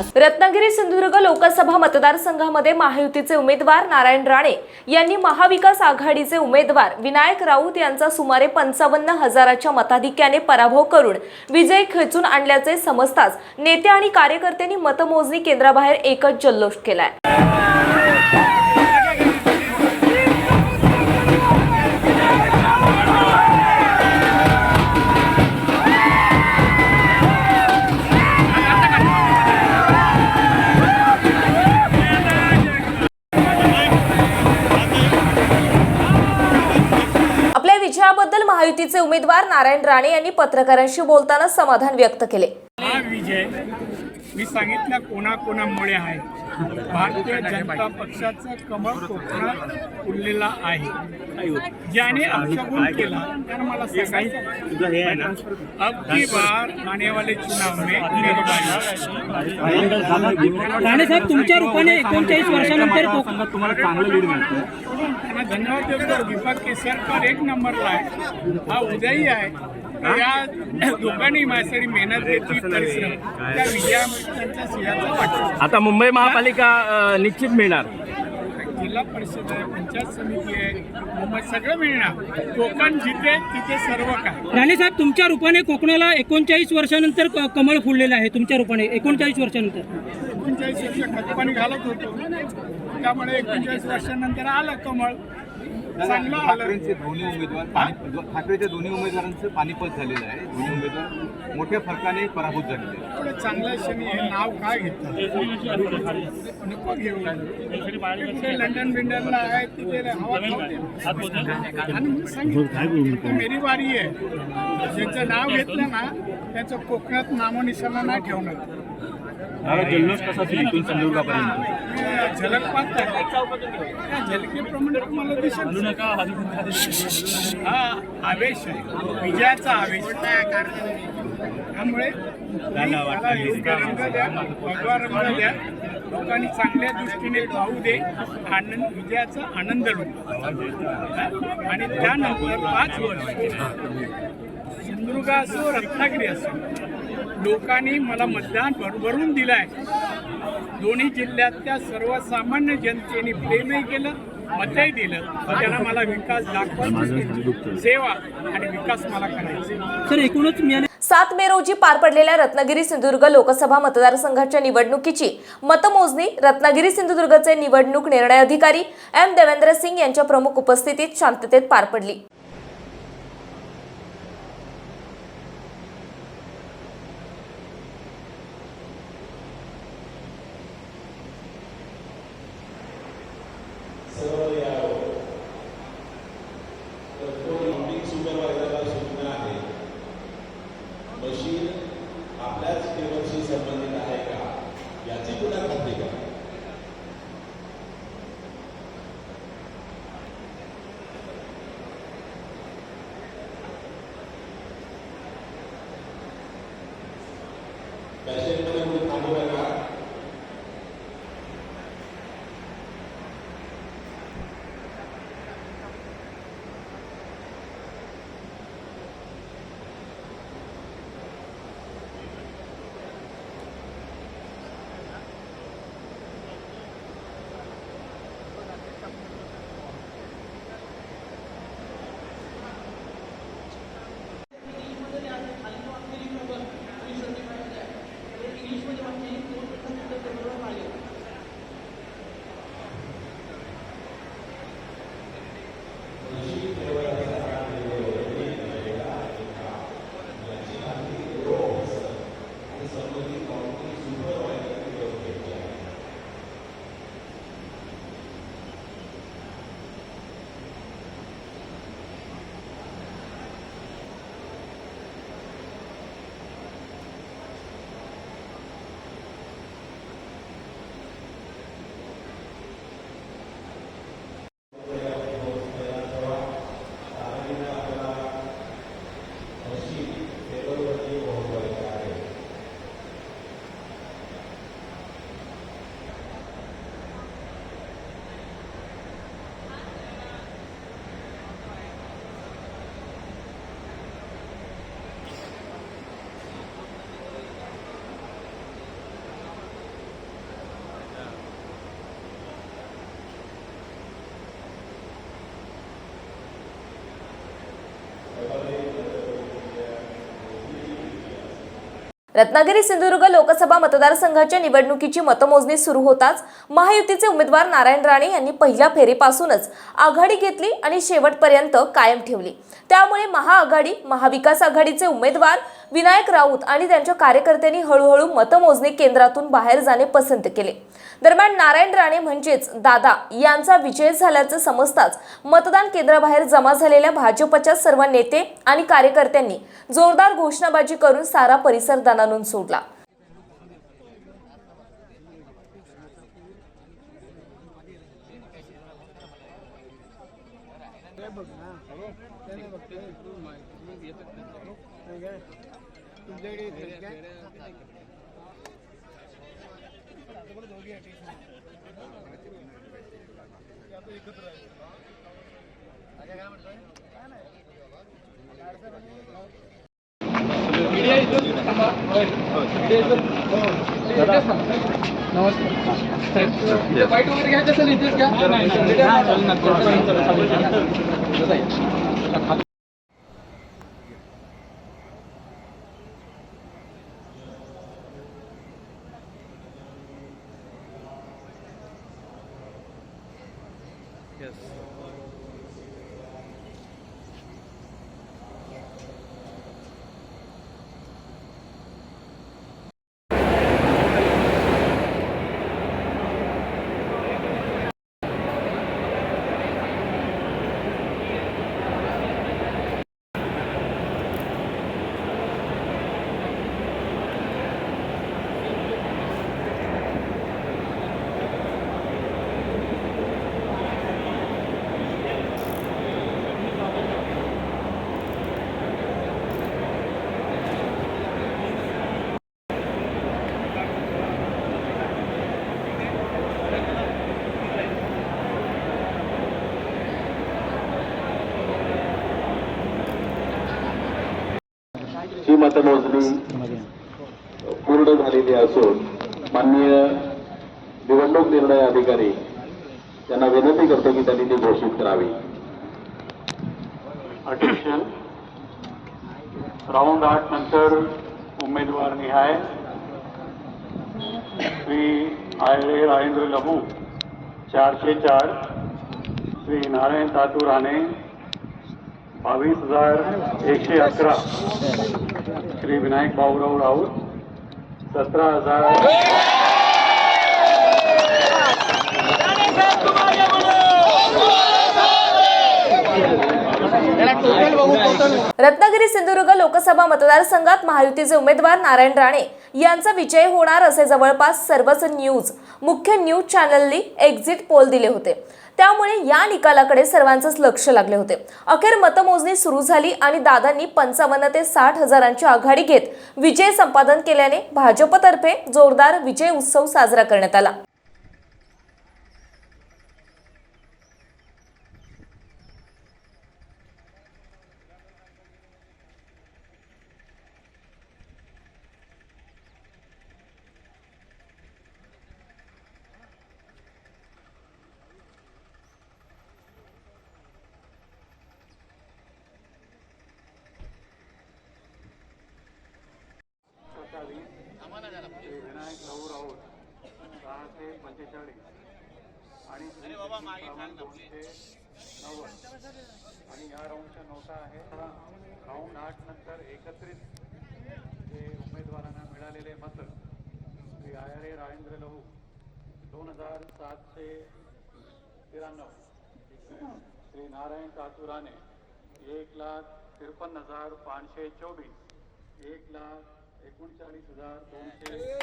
विश्वास रत्नागिरी सिंधुदुर्ग लोकसभा मतदारसंघामध्ये महायुतीचे उमेदवार नारायण राणे यांनी महाविकास आघाडीचे उमेदवार विनायक राऊत यांचा सुमारे पंचावन्न हजाराच्या मताधिक्याने पराभव करून विजय खेचून आणल्याचे समजताच नेते आणि कार्यकर्त्यांनी मतमोजणी केंद्राबाहेर एकच जल्लोष केलाय. महायुतीचे उमेदवार नारायण राणे यांनी पत्रकारांशी बोलताना समाधान व्यक्त केले. हा विजय मी सांगितलं कोणाकोणामुळे आहे. भारतीय जनता पक्षाचं कमळ कोकणात उरलेला आहे. ज्याने अपशगुन केला त्यानं मला सांगायचं अबकी बार आने वाले चुनाव में राणे साहेब तुमच्या रूपाने एकोणचाळीस वर्षानंतर तुम्हाला चांगलं लीड मिळतं धन्यवाद देतो दीपक केसरकर एक नंबरला आहे. हा उदयी आहे. या दोघांनी माझ्यासाठी मेहनत घेतली परिश्रम त्या त्यांच्या सिंहाचा वाटतो आता मुंबई महापालिका अ, निश्चित मिळणार. जिल्हा परिषद आहे पंचायत समिती आहे मुंबई सगळं मिळणार. कोकण जिथे तिथे सर्व काय. राणे साहेब तुमच्या रूपाने कोकणाला एकोणचाळीस वर्षानंतर क- कमळ फुललेलं आहे तुमच्या रूपाने एकोणचाळीस वर्षानंतर. एकोणचाळीस वर्ष खतपाणी घालत होतो. त्यामुळे एकोणचाळीस वर्षानंतर आलं कमळ. ठाकरेंचे दोन्ही उमेदवार ठाकरेच्या दोन्ही उमेदवारांचं पानिपत झालेलं आहे. दोन्ही उमेदवार मोठ्या फरकाने पराभूत झालेले क्षणी हे नाव काय घेतलं? नको लंडन बिंडनला आहे तिथे हवा मेरी बारी आहे. ज्याचं नाव घेतलं ना त्याचं कोकणात नामोनिशाणा नाही ठेवणार. जल्लोष कसा हे झलक पाहताय त्या झलकेप्रमाणे तुम्हाला दिसेल. हा आवेश आहे. विजयाचा आवेश. त्यामुळे मला योग्य रंग द्या भगवा रंग द्या. लोकांनी चांगल्या दृष्टीने पाहू दे. आनंद विजयाचा आनंद लुटू. हा? आणि त्यानंतर पाच वर्ष. सिंधुदुर्ग असो रत्नागिरी असो लोकांनी मला मतदान भरभरून दिलं आहे दोन्ही जिल्ह्यातल्या सर्वसामान्य जनतेने प्रेमही केलं मतही दिलं. त्यांना मला विकास दाखवायचा सेवा आणि विकास मला करायचा. सर एकूणच मिळाले सात मे रोजी पार पडलेल्या रत्नागिरी सिंधुदुर्ग लोकसभा मतदारसंघाच्या निवडणुकीची मतमोजणी रत्नागिरी सिंधुदुर्गचे निवडणूक निर्णय अधिकारी एम देवेंद्र सिंग यांच्या प्रमुख उपस्थितीत शांततेत पार पडली. Gracias. रत्नागिरी सिंधुदुर्ग लोकसभा मतदारसंघाच्या निवडणुकीची मतमोजणी सुरू होताच महायुतीचे उमेदवार नारायण राणे यांनी पहिल्या फेरीपासूनच आघाडी घेतली आणि शेवटपर्यंत कायम ठेवली. त्यामुळे महाआघाडी महाविकास आघाडीचे उमेदवार विनायक राऊत आणि त्यांच्या कार्यकर्त्यांनी हळूहळू मतमोजणी केंद्रातून बाहेर जाणे पसंत केले. दरम्यान नारायण राणे म्हणजेच दादा यांचा विजय झाल्याचं समजताच मतदान केंद्राबाहेर जमा झालेल्या भाजपच्या सर्व नेते आणि कार्यकर्त्यांनी जोरदार घोषणाबाजी करून सारा परिसर दणानून सोडला. एकत्र नमस्कार. बाईट वगैरे घ्यायचं असेल इथेच घ्या ही पूर्ण झालेली असून माननीय निवडणूक निर्णय अधिकारी त्यांना विनंती करतो की त्यांनी ती घोषित करावी. अटेन्शन राऊंड आठ नंतर उमेदवार निहाय. श्री आयरे राजेंद्र लहू चारशे चार. श्री नारायण तातू राणे बावीस हजार एकशे अकरा. श्री विनायक भाऊराव राऊत सतरा हजार. रत्नागिरी सिंधुदुर्ग लोकसभा मतदारसंघात महायुतीचे उमेदवार नारायण राणे यांचा विजय होणार असे जवळपास सर्वच न्यूज मुख्य न्यूज चॅनलनी एक्झिट पोल दिले होते. त्यामुळे या निकालाकडे सर्वांचंच लक्ष लागले होते. अखेर मतमोजणी सुरू झाली आणि दादांनी पंचावन्न ते साठ हजारांची आघाडी घेत विजय संपादन केल्याने भाजपतर्फे जोरदार विजय उत्सव साजरा करण्यात आला श्री विनायक भाऊ राऊत सहाशे पंचेचाळीस आणि दोनशे नव्वद. आणि या राऊंडच्या नोटा आहेत. राऊंड आठ नंतर एकत्रित जे उमेदवारांना मिळालेले मत श्री आयरे राजेंद्र लहू दोन हजार सातशे त्र्याण्णव. श्री नारायण तातुराने एक लाख त्रेपन्न हजार पाचशे चोवीस एक लाख एकोणचाळीस हजार दोनशे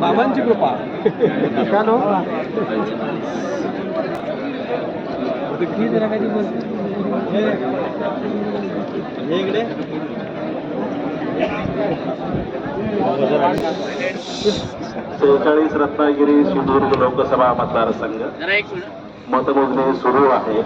बाबांची कृपा. इकडे सेहेचाळीस रत्नागिरी सिंधुदुर्ग लोकसभा मतदारसंघ. मतमोजणी सुरू आहे.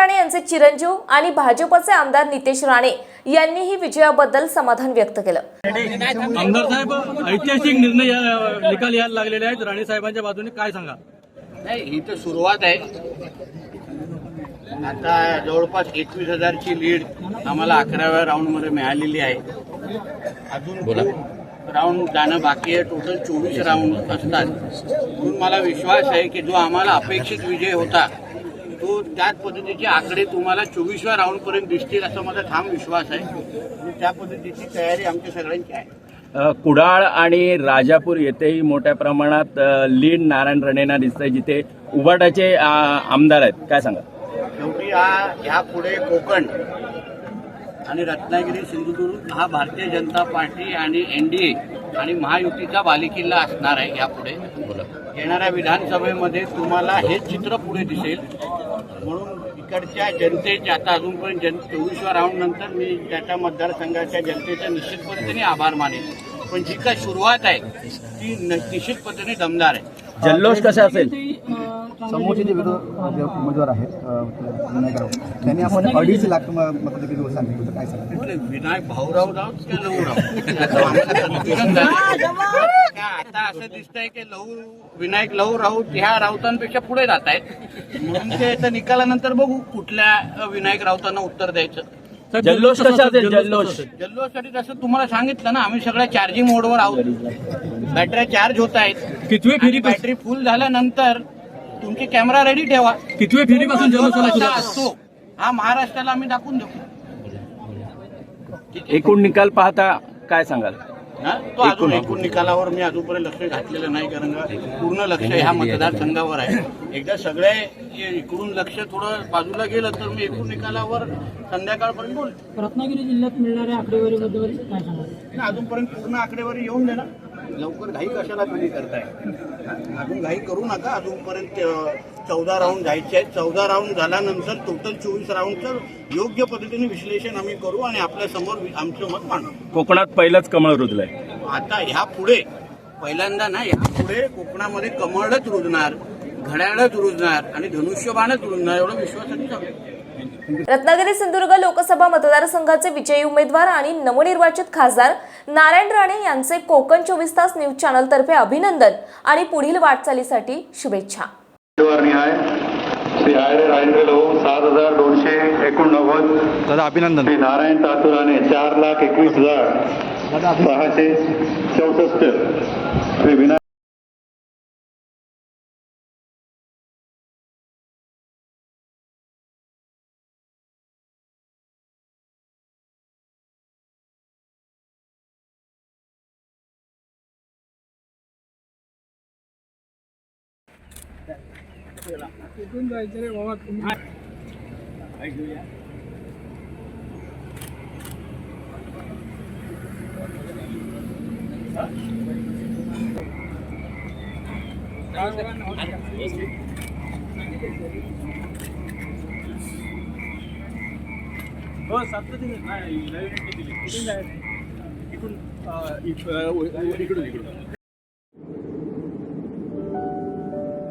राणे यांचे चिरंजीव आणि भाजपचे आमदार नितेश राणे यांनीही विजयाबद्दल समाधान व्यक्त केलं. आमदार साहेब ऐतिहासिक निर्णय या- निकाल यायला लागलेले आहेत. राणे साहेबांच्या बाजूने काय सांगा? नाही ही तर सुरुवात आहे. आता जवळपास एकवीस हजारची लीड आम्हाला अकराव्या राऊंडमध्ये मिळालेली आहे. अजून राऊंड जाणं बाकी आहे. टोटल चोवीस राऊंड असतात. म्हणून मला विश्वास आहे की जो आम्हाला अपेक्षित विजय होता तो त्याच पद्धतीचे आकडे तुम्हाला चोवीसव्या राऊंडपर्यंत दिसतील असा माझा ठाम विश्वास आहे. त्या पद्धतीची तयारी आमच्या सगळ्यांची आहे. कुडाळ आणि राजापूर येथेही मोठ्या प्रमाणात लीड नारायण राणेंना दिसतंय जिथे उबाटाचे आमदार आहेत. काय सांगा? शेवटी हा ह्या पुढे कोकण आणि रत्नागिरी सिंधुदुर्ग हा भारतीय जनता पार्टी आणि एनडीए आणि महायुतीचा बालेकिल्ला असणार आहे यापुढे. येणाऱ्या विधानसभेमध्ये तुम्हाला हेच चित्र पुढे दिसेल. म्हणून इकडच्या जनतेचे आता अजूनपर्यंत जन चोवीसव्या राऊंड नंतर मी त्या त्या मतदारसंघाच्या जनतेचे निश्चित पद्धतीने आभार मानेन. पण जी काय सुरुवात आहे ती निश्चित पद्धतीने दमदार आहे. जल्लोष कसा असेल? समोरचे जे विरोध उमेदवार आहेत त्यांनी आपण अडीच लाख म- मताधिकारी सांगितलं होतं. काय सांगा? म्हटलं विनायक भाऊराव राऊत आता असं दिसतंय की लहू विनायक लहू राऊत ह्या राऊतांपेक्षा पुढे जात आहेत. म्हणून ते आता निकालानंतर बघू कुठल्या विनायक राऊतांना उत्तर द्यायचं. जल्लोष कसा असेल? जल्लोष जल्लोषसाठी जसं तुम्हाला सांगितलं ना आम्ही सगळ्या चार्जिंग मोडवर आहोत. बॅटऱ्या चार्ज होत आहेत. कितवी फेरी बॅटरी फुल झाल्यानंतर तुमची कॅमेरा रेडी ठेवा. कितव्या फेरीपासून? असतो. हा महाराष्ट्राला आम्ही दाखवून देऊ. एकूण निकाल पाहता काय सांगाल? हा? तो अजून एकूण निकालावर मी अजूनपर्यंत लक्ष घातलेलं नाही कारण पूर्ण लक्ष ह्या मतदारसंघावर आहे. एकदा सगळे इकडून लक्ष थोडं बाजूला गेलं तर मी एकूण निकालावर संध्याकाळपर्यंत बोल रत्नागिरी जिल्ह्यात मिळणाऱ्या आकडेवारीबद्दल काय सांगा अजूनपर्यंत पूर्ण आकडेवारी येऊन दे ना लवकर घाई कशाला तुम्ही करताय? अजून घाई करू नका. अजूनपर्यंत चौदा राऊंड जायचे आहेत. चौदा राऊंड झाल्यानंतर टोटल चोवीस राऊंडचं योग्य पद्धतीने विश्लेषण आम्ही करू आणि आपल्यासमोर आमचं मत मांडू. कोकणात पहिलंच कमळ रुजलंय. आता ह्या पुढे पहिल्यांदा ना ह्या पुढे कोकणामध्ये कमळच रुजणार घड्याळच रुजणार आणि धनुष्यबाणच रुजणार एवढं विश्वासाने सांगतो. रत्नागिरी सिंधुदुर्ग लोकसभा मतदारसंघाचे विजयी उमेदवार आणि नवनिर्वाचित खासदार नारायण राणे यांचे कोकण चोवीस तास न्यूज चॅनल तर्फे अभिनंदन आणि पुढील वाटचालीसाठी शुभेच्छा. उमेदवार निहाय श्री आयरे राजेंद्र लहू सात हजार दोनशे एकोणनव्वद. दादा अभिनंदन. श्री नारायण तातुराने चार लाख एकवीस हजार सहाशे चौसष्ट. श्री विनायक तिथून जायचं रे बाबा तुम्ही ऐकूया हो सप्त दिली नाही नवीन दिली कुठून जायचं इकडून इकडून इकडून